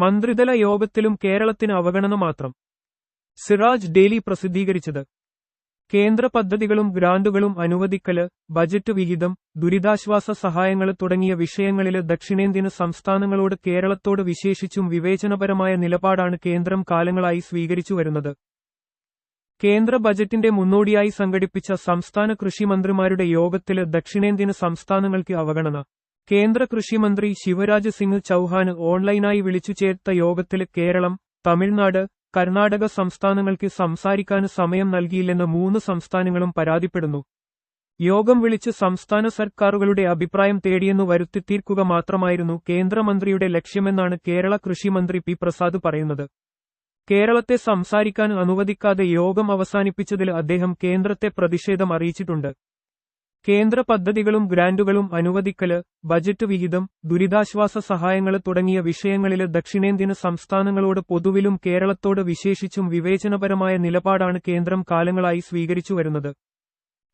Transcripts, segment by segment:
മന്ത്രിതല യോഗത്തിലും കേരളത്തിന് അവഗണന മാത്രം. സിറാജ് ഡെയിലി പ്രസിദ്ധീകരിച്ചത്. കേന്ദ്ര പദ്ധതികളും ഗ്രാന്റുകളും അനുവദിക്കൽ ബജറ്റ് വിഹിതം ദുരിതാശ്വാസ സഹായങ്ങൾ തുടങ്ങിയ വിഷയങ്ങളിൽ ദക്ഷിണേന്ത്യൻ സംസ്ഥാനങ്ങളോട് കേരളത്തോട് വിശേഷിച്ചും വിവേചനപരമായ നിലപാടാണ് കേന്ദ്രം കാലങ്ങളായി സ്വീകരിച്ചു വരുന്നത്. കേന്ദ്ര ബജറ്റിന്റെ മുന്നോടിയായി സംഘടിപ്പിച്ച സംസ്ഥാന കൃഷിമന്ത്രിമാരുടെ യോഗത്തിൽ ദക്ഷിണേന്ത്യൻ സംസ്ഥാനങ്ങൾക്ക് അവഗണന. കേന്ദ്ര കൃഷിമന്ത്രി ശിവരാജ് സിംഗ് ചൌഹാന് ഓൺലൈനായി വിളിച്ചു ചേർത്ത യോഗത്തിൽ കേരളം തമിഴ്നാട് കർണാടക സംസ്ഥാനങ്ങൾക്ക് സംസാരിക്കാൻ സമയം നൽകിയില്ലെന്ന് മൂന്ന് സംസ്ഥാനങ്ങളും പരാതിപ്പെടുന്നു. യോഗം വിളിച്ച് സംസ്ഥാന സർക്കാരുകളുടെ അഭിപ്രായം തേടിയെന്നു വരുത്തിത്തീർക്കുക മാത്രമായിരുന്നു കേന്ദ്രമന്ത്രിയുടെ ലക്ഷ്യമെന്നാണ് കേരള കൃഷിമന്ത്രി പി പ്രസാദ് പറയുന്നത്. കേരളത്തെ സംസാരിക്കാൻ അനുവദിക്കാതെ യോഗം അവസാനിപ്പിച്ചതിൽ അദ്ദേഹം കേന്ദ്രത്തെ പ്രതിഷേധം അറിയിച്ചിട്ടുണ്ട്. കേന്ദ്ര പദ്ധതികളും ഗ്രാന്റുകളും അനുവദിക്കൽ ബജറ്റ് വിഹിതം ദുരിതാശ്വാസ സഹായങ്ങൾ തുടങ്ങിയ വിഷയങ്ങളിൽ ദക്ഷിണേന്ത്യൻ സംസ്ഥാനങ്ങളോട് പൊതുവിലും കേരളത്തോട് വിശേഷിച്ചും വിവേചനപരമായ നിലപാടാണ് കേന്ദ്രം കാലങ്ങളായി സ്വീകരിച്ചു വരുന്നത്.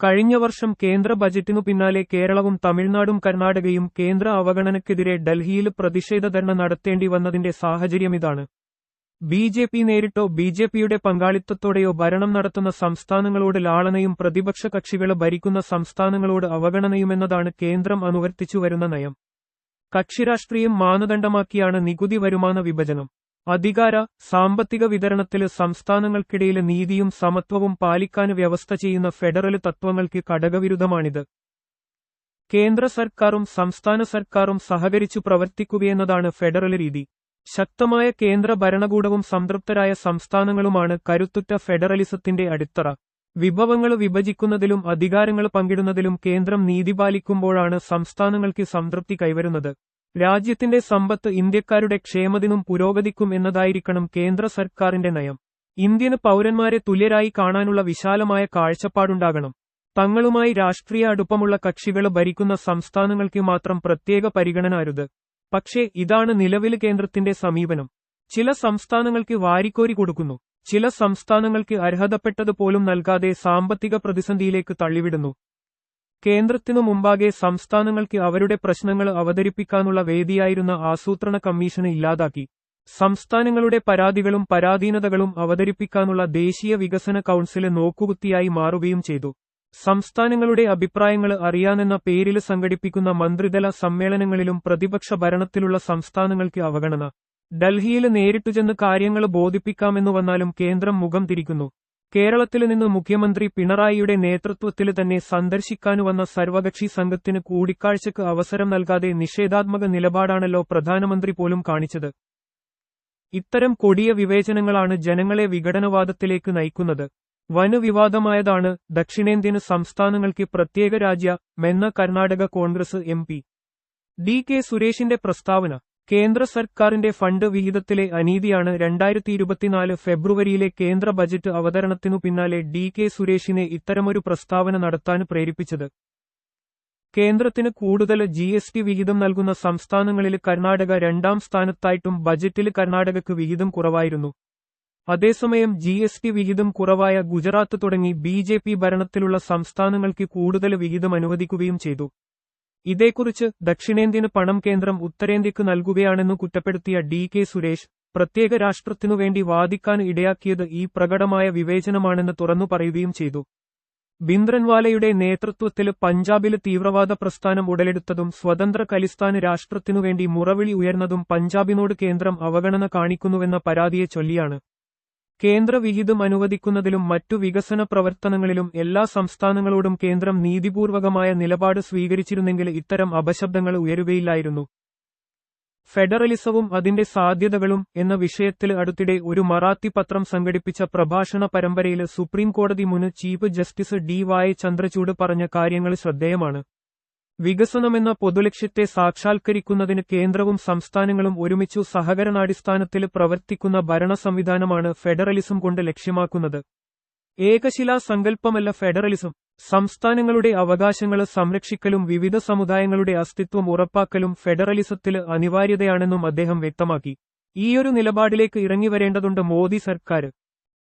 കഴിഞ്ഞ വർഷം കേന്ദ്ര ബജറ്റിനു പിന്നാലെ കേരളവും തമിഴ്നാടും കർണാടകയും കേന്ദ്ര അവഗണനയ്ക്കെതിരെ ഡൽഹിയിൽ പ്രതിഷേധ ധർണ നടത്തേണ്ടി വന്നതിന്റെ സാഹചര്യമിതാണ്. ബി ജെ പി നേരിട്ടോ ബി ജെ പിയുടെ പങ്കാളിത്തത്തോടെയോ ഭരണം നടത്തുന്ന സംസ്ഥാനങ്ങളോട് ലാളനയും പ്രതിപക്ഷ കക്ഷികൾ ഭരിക്കുന്ന സംസ്ഥാനങ്ങളോട് അവഗണനയുമെന്നതാണ് കേന്ദ്രം അനുവർത്തിച്ചു വരുന്ന നയം. കക്ഷിരാഷ്ട്രീയം മാനദണ്ഡമാക്കിയാണ് നികുതി വരുമാന വിഭജനം. അധികാര സാമ്പത്തിക വിതരണത്തിൽ സംസ്ഥാനങ്ങൾക്കിടയിലെ നീതിയും സമത്വവും പാലിക്കാൻ വ്യവസ്ഥ ചെയ്യുന്ന ഫെഡറൽ തത്വങ്ങൾക്ക് ഘടകവിരുദ്ധമാണിത് കേന്ദ്ര സർക്കാരും സംസ്ഥാന സർക്കാരും സഹകരിച്ചു പ്രവർത്തിക്കുകയെന്നതാണ് ഫെഡറൽ രീതി. ശക്തമായ കേന്ദ്ര ഭരണകൂടവും സംതൃപ്തരായ സംസ്ഥാനങ്ങളുമാണ് കരുത്തുറ്റ ഫെഡറലിസത്തിന്റെ അടിത്തറ. വിഭവങ്ങൾ വിഭജിക്കുന്നതിലും അധികാരങ്ങൾ പങ്കിടുന്നതിലും കേന്ദ്രം നീതി പാലിക്കുമ്പോഴാണ് സംസ്ഥാനങ്ങൾക്ക് സംതൃപ്തി കൈവരുന്നത്. രാജ്യത്തിന്റെ സമ്പത്ത് ഇന്ത്യക്കാരുടെ ക്ഷേമത്തിനും പുരോഗതിക്കും എന്നതായിരിക്കണം കേന്ദ്ര സർക്കാരിന്റെ നയം. ഇന്ത്യന് പൗരന്മാരെ തുല്യരായി കാണാനുള്ള വിശാലമായ കാഴ്ചപ്പാടുണ്ടാകണം. തങ്ങളുമായി രാഷ്ട്രീയ അടുപ്പമുള്ള കക്ഷികൾ ഭരിക്കുന്ന സംസ്ഥാനങ്ങൾക്ക് മാത്രം പ്രത്യേക പരിഗണന അരുത്. പക്ഷേ ഇതാണ് നിലവിലെ കേന്ദ്രത്തിന്റെ സമീപനം. ചില സംസ്ഥാനങ്ങൾക്ക് വാരിക്കോരി കൊടുക്കുന്നു. ചില സംസ്ഥാനങ്ങൾക്ക് അർഹതപ്പെട്ടതുപോലും നൽകാതെ സാമ്പത്തിക പ്രതിസന്ധിയിലേക്ക് തള്ളിവിടുന്നു. കേന്ദ്രത്തിനു മുമ്പാകെ സംസ്ഥാനങ്ങൾക്ക് അവരുടെ പ്രശ്നങ്ങൾ അവതരിപ്പിക്കാനുള്ള വേദിയായിരുന്ന ആസൂത്രണ കമ്മീഷന് ഇല്ലാതാക്കി. സംസ്ഥാനങ്ങളുടെ പരാതികളും പരാധീനതകളും അവതരിപ്പിക്കാനുള്ള ദേശീയ വികസന കൌൺസിൽ നോക്കുകുത്തിയായി മാറുകയും ചെയ്തു. സംസ്ഥാനങ്ങളുടെ അഭിപ്രായങ്ങൾ അറിയാനെന്ന പേരിൽ സംഘടിപ്പിക്കുന്ന മന്ത്രിതല സമ്മേളനങ്ങളിലും പ്രതിപക്ഷ ഭരണത്തിലുള്ള സംസ്ഥാനങ്ങൾക്ക് അവഗണന. ഡൽഹിയിൽ നേരിട്ടു ചെന്ന് കാര്യങ്ങൾ ബോധിപ്പിക്കാമെന്നു വന്നാലും കേന്ദ്രം മുഖം തിരിക്കുന്നു. കേരളത്തിൽ നിന്ന് മുഖ്യമന്ത്രി പിണറായിയുടെ നേതൃത്വത്തിൽ തന്നെ സന്ദർശിക്കാനുവന്ന സർവകക്ഷി സംഘത്തിന് കൂടിക്കാഴ്ചയ്ക്ക് അവസരം നൽകാതെ നിഷേധാത്മക നിലപാടാണല്ലോ പ്രധാനമന്ത്രി പോലും കാണിച്ചത്. ഇത്തരം കൊടിയ വിവേചനങ്ങളാണ് ജനങ്ങളെ വിഘടനവാദത്തിലേക്ക് നയിക്കുന്നത്. വനു ദക്ഷിണേന്ത്യൻ സംസ്ഥാനങ്ങൾക്ക് പ്രത്യേക രാജ്യ മെന്ന Karnataka Congress M P. D. K. സുരേഷിന്റെ പ്രസ്താവന കേന്ദ്ര സർക്കാരിന്റെ ഫണ്ട് വിഹിതത്തിലെ അനീതിയാണ് രണ്ടായിരത്തി ഇരുപത്തിനാല് ഫെബ്രുവരിയിലെ കേന്ദ്ര ബജറ്റ് അവതരണത്തിനു പിന്നാലെ ഡി. കെ. സുരേഷിനെ ഇത്തരമൊരു പ്രസ്താവന നടത്താൻ പ്രേരിപ്പിച്ചത്. കേന്ദ്രത്തിന് കൂടുതൽ ജി. എസ്. ടി വിഹിതം നൽകുന്ന സംസ്ഥാനങ്ങളിൽ കർണാടക രണ്ടാം സ്ഥാനത്തായിട്ടും ബജറ്റിൽ കർണാടകക്ക് വിഹിതം കുറവായിരുന്നു. അതേസമയം ജി എസ് ടി വിഹിതം കുറവായ ഗുജറാത്ത് തുടങ്ങി ബി ജെ പി ഭരണത്തിലുള്ള സംസ്ഥാനങ്ങൾക്ക് കൂടുതൽ വിഹിതം അനുവദിക്കുകയും ചെയ്തു. ഇതേക്കുറിച്ച് ദക്ഷിണേന്ത്യന് പണം കേന്ദ്രം ഉത്തരേന്ത്യക്ക് നൽകുകയാണെന്ന് കുറ്റപ്പെടുത്തിയ ഡി കെ സുരേഷ് പ്രത്യേക രാഷ്ട്രത്തിനുവേണ്ടി വാദിക്കാൻ ഇടയാക്കിയത് ഈ പ്രകടമായ വിവേചനമാണെന്ന് തുറന്നു പറയുകയും ചെയ്തു. ബിന്ദ്രൻവാലയുടെ നേതൃത്വത്തിൽ പഞ്ചാബിൽ തീവ്രവാദ പ്രസ്ഥാനം ഉടലെടുത്തതും സ്വതന്ത്ര ഖലിസ്ഥാന് രാഷ്ട്രത്തിനുവേണ്ടി മുറവിളി ഉയർന്നതും പഞ്ചാബിനോട് കേന്ദ്രം അവഗണന കാണിക്കുന്നുവെന്ന പരാതിയെ ചൊല്ലിയാണ്. കേന്ദ്ര വിഹിതം അനുവദിക്കുന്നതിലും മറ്റു വികസന പ്രവർത്തനങ്ങളിലും എല്ലാ സംസ്ഥാനങ്ങളോടും കേന്ദ്രം നീതിപൂർവകമായ നിലപാട് സ്വീകരിച്ചിരുന്നെങ്കിൽ ഇത്തരം അപശബ്ദങ്ങൾ ഉയരുകയില്ലായിരുന്നു. ഫെഡറലിസവും അതിന്റെ സാധ്യതകളും എന്ന വിഷയത്തിൽ അടുത്തിടെ ഒരു മറാത്തി പത്രം സംഘടിപ്പിച്ച പ്രഭാഷണ പരമ്പരയിൽ സുപ്രീംകോടതി മുൻ ചീഫ് ജസ്റ്റിസ് ഡി വായ ചന്ദ്രചൂഡ് പറഞ്ഞ കാര്യങ്ങൾ ശ്രദ്ധേയമാണ്. വികസനമെന്ന പൊതുലക്ഷ്യത്തെ സാക്ഷാത്കരിക്കുന്നതിന് കേന്ദ്രവും സംസ്ഥാനങ്ങളും ഒരുമിച്ചു സഹകരണാടിസ്ഥാനത്തിൽ പ്രവർത്തിക്കുന്ന ഭരണ സംവിധാനമാണ് ഫെഡറലിസം കൊണ്ട് ലക്ഷ്യമാക്കുന്നത്. ഏകശിലാ സങ്കല്പമല്ല ഫെഡറലിസം. സംസ്ഥാനങ്ങളുടെ അവകാശങ്ങൾ സംരക്ഷിക്കലും വിവിധ സമുദായങ്ങളുടെ അസ്തിത്വം ഉറപ്പാക്കലും ഫെഡറലിസത്തിൽ അനിവാര്യതയാണെന്നും അദ്ദേഹം വ്യക്തമാക്കി. ഈയൊരു നിലപാടിലേക്ക് ഇറങ്ങിവരേണ്ടതുണ്ട് മോദി സർക്കാർ.